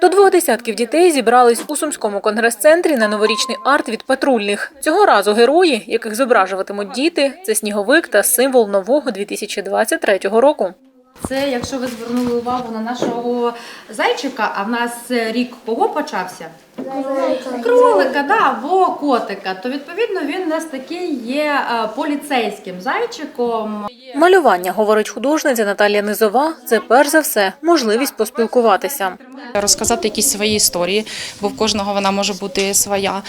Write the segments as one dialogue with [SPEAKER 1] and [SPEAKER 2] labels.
[SPEAKER 1] До двох десятків дітей зібрались у сумському конгрес-центрі на новорічний арт від патрульних. Цього разу герої, яких зображуватимуть діти, це сніговик та символ нового 2023 року.
[SPEAKER 2] Це, якщо ви звернули увагу на нашого зайчика, а в нас рік кого почався? Кролика, да, або котика. То відповідно він у нас такий є е, поліцейським зайчиком.
[SPEAKER 1] Малювання, говорить художниця Наталія Низова, це перш за все можливість поспілкуватися.
[SPEAKER 3] розказати якісь свої історії, бо в кожного вона може бути своя.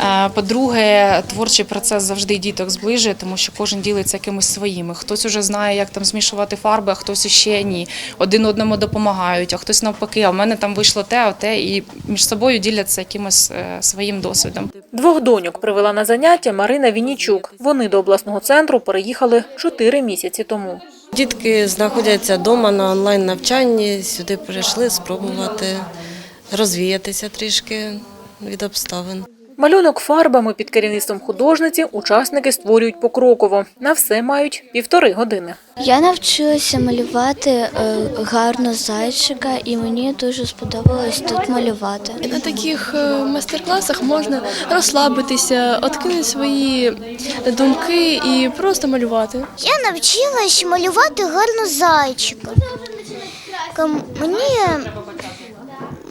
[SPEAKER 3] Е, По-друге, творчий процес завжди діток зближує, тому що кожен ділиться якимось своїми. Хтось уже знає, як там змішувати фарби, а хтось ще ні. Один одному допомагають, а хтось навпаки, а в мене там вийшло те, а те, і між собою діляться якимось е, своїм досвідом.
[SPEAKER 1] Двох доньок привела на заняття Марина Вінічук. Вони до обласного центру переїхали чотири місяці тому.
[SPEAKER 4] Дітки знаходяться вдома на онлайн навчанні. Сюди прийшли спробувати розвіятися трішки від обставин.
[SPEAKER 1] Малюнок фарбами під керівництвом художниці учасники створюють покроково. На все мають півтори години.
[SPEAKER 5] Я навчилася малювати е, гарно зайчика, і мені дуже сподобалось тут малювати.
[SPEAKER 6] На таких е, майстер-класах можна розслабитися, откинути свої думки і просто малювати.
[SPEAKER 7] Я навчилась малювати гарно зайчика. Мені,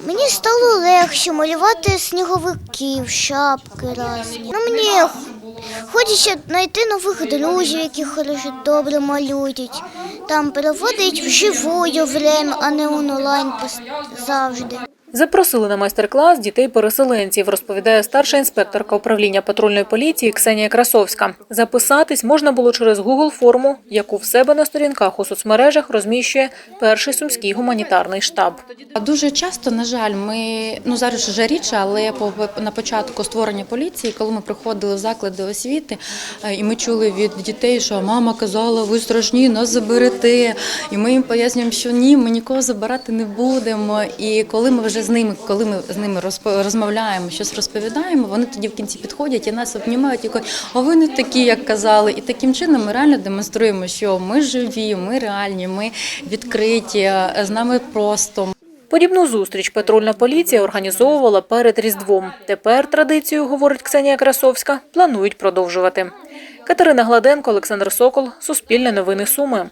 [SPEAKER 7] мені стало легше малювати сніговиків, шапки різні. Ну, мені хочеться знайти нових друзів, які хорошо добре малюють. Там проводить вживою время, а не онлайн завжди.
[SPEAKER 1] Запросили на майстер-клас дітей-переселенців, розповідає старша інспекторка управління патрульної поліції Ксенія Красовська. Записатись можна було через Google форму, яку в себе на сторінках у соцмережах розміщує перший сумський гуманітарний штаб.
[SPEAKER 2] Дуже часто, на жаль, ми ну зараз вже рідше, але на початку створення поліції, коли ми приходили в заклади освіти, е, і ми чули від дітей, що мама казала, ви страшні, нас заберете. І ми їм пояснюємо, що ні, ми нікого забирати не будемо. І коли ми вже з ними, коли ми з ними розмовляємо, щось розповідаємо, вони тоді в кінці підходять і нас обнімають і кажуть, а ви не такі, як казали. І таким чином ми реально демонструємо, що ми живі, ми реальні, ми відкриті, з нами просто.
[SPEAKER 1] Подібну зустріч патрульна поліція організовувала перед Різдвом. Тепер традицію, говорить Ксенія Красовська, планують продовжувати. Катерина Гладенко, Олександр Сокол, Суспільне новини Суми.